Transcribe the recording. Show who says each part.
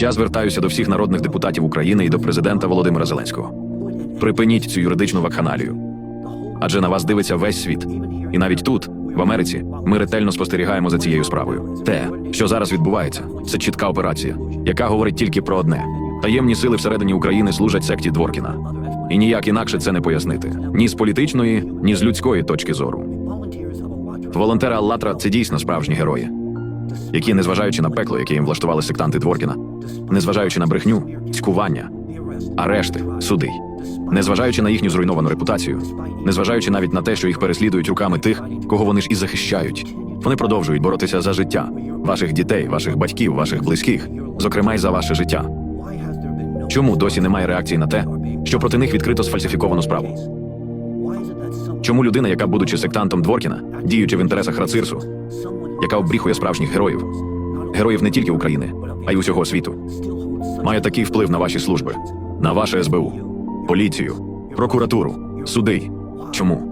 Speaker 1: Я звертаюся до всіх народних депутатів України і до президента Володимира Зеленського. Припиніть цю юридичну вакханалію. Адже на вас дивиться весь світ. І навіть тут, в Америці, ми ретельно спостерігаємо за цією справою. Те, що зараз відбувається, це чітка операція, яка говорить тільки про одне: таємні сили всередині України служать секті Дворкіна. І ніяк інакше це не пояснити ні з політичної, ні з людської точки зору. Волонтери Аллатра це дійсно справжні герої, які, незважаючи на пекло, яке їм влаштували сектанти Дворкіна, незважаючи на брехню, цькування, арешти, суди, незважаючи на їхню зруйновану репутацію, незважаючи навіть на те, що їх переслідують руками тих, кого вони ж і захищають, вони продовжують боротися за життя ваших дітей, ваших батьків, ваших близьких, зокрема й за ваше життя. Чому досі немає реакції на те, що проти них відкрито сфальсифіковано справу? Чому людина, яка, будучи сектантом Дворкіна, діючи в інтересах Рацирсу, яка обріхує справжніх героїв, героїв не тільки України, а й усього світу, має такий вплив на ваші служби, на ваше СБУ, поліцію, прокуратуру, суди? Чому?